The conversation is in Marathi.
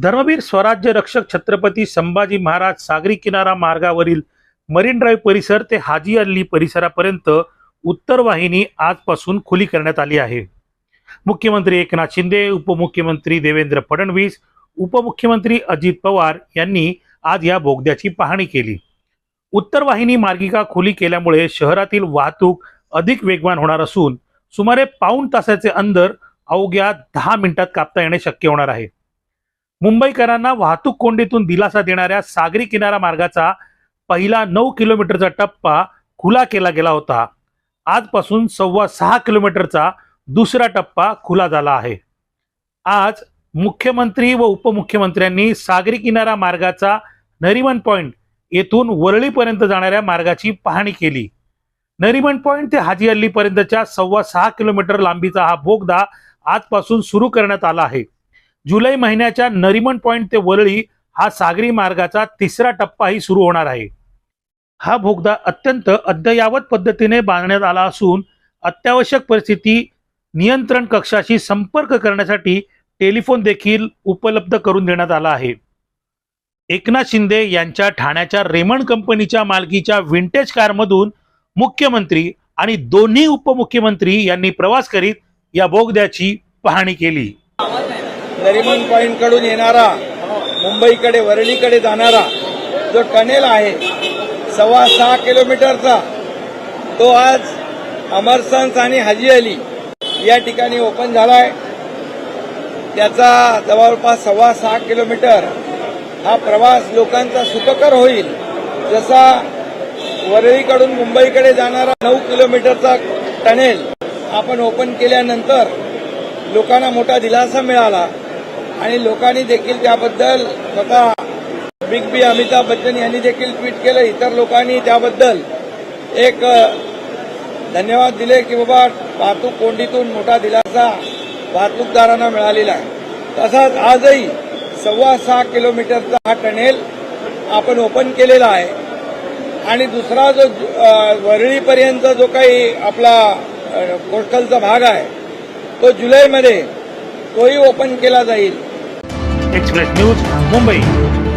धर्मवीर स्वराज्य रक्षक छत्रपती संभाजी महाराज सागरी किनारा मार्गावरील मरीन ड्राईव्ह परिसर ते हाजी अल्ली परिसरापर्यंत उत्तर वाहिनी आजपासून खुली करण्यात आली आहे. मुख्यमंत्री एकनाथ शिंदे उपमुख्यमंत्री देवेंद्र फडणवीस उपमुख्यमंत्री अजित पवार यांनी आज या बोगद्याची पाहणी केली. उत्तर वाहिनी मार्गिका खुली केल्यामुळे शहरातील वाहतूक अधिक वेगवान होणार असून सुमारे पाऊण तासाचे अंदर अवघ्या दहा मिनिटात कापता येणे शक्य होणार आहे. मुंबईकरांना वाहतूक कोंडीतून दिलासा देणाऱ्या सागरी किनारा मार्गाचा पहिला नऊ किलोमीटरचा टप्पा खुला केला गेला होता. आजपासून सव्वा सहा किलोमीटरचा दुसरा टप्पा खुला झाला आहे. आज मुख्यमंत्री व उपमुख्यमंत्र्यांनी सागरी किनारा मार्गाचा नरिमन पॉइंट येथून वरळीपर्यंत जाणाऱ्या मार्गाची पाहणी केली. नरिमन पॉइंट ते हाजी अल्लीपर्यंतच्या सव्वा सहा किलोमीटर लांबीचा हा बोगदा आजपासून सुरू करण्यात आला आहे. जुलै महिन्याच्या नरिमन पॉइंट ते वरळी हा सागरी मार्गाचा तिसरा टप्पाही सुरू होणार आहे. हा बोगदा अत्यंत अद्ययावत पद्धतीने बांधण्यात आला असून अत्यावश्यक परिस्थिती नियंत्रण कक्षाशी संपर्क करण्यासाठी टेलिफोन देखील उपलब्ध करून देण्यात आला आहे. एकनाथ शिंदे यांच्या ठाण्याच्या रेमंड कंपनीच्या मालकीच्या विंटेज कारमधून मुख्यमंत्री आणि दोन्ही उपमुख्यमंत्री यांनी प्रवास करीत या बोगद्याची पाहणी केली. नरिमन पॉईंटकडून येणारा मुंबईकडे वरळीकडे जाणारा जो टनेल आहे सव्वा सहा किलोमीटरचा तो आज अमरसन्स आणि हाजी अली या ठिकाणी ओपन झाला आहे त्याचा जवळपास सव्वा सहा किलोमीटर हा प्रवास लोकांचा सुखकर होईल. जसा वरळीकडून मुंबईकडे जाणारा नऊ किलोमीटरचा टनेल आपण ओपन केल्यानंतर लोकांना मोठा दिलासा मिळाला. आणि लोकांनी देखील त्याबद्दल स्वतः बिग बी अमिताभ बच्चन यांनी देखील ट्विट केलं इतर लोकांनी त्याबद्दल एक धन्यवाद दिले की बाबा वाहतूक कोंडीतून मोठा दिलासा वाहतूकदारांना मिळालेला आहे. तसाच आजही सव्वा सहा किलोमीटरचा हा टनेल आपण ओपन केलेला आहे. आणि दुसरा जो वरळीपर्यंत जो काही आपला कोस्टलचा भाग आहे तो जुलैमध्ये तोही ओपन केला जाईल. Express News, Mumbai.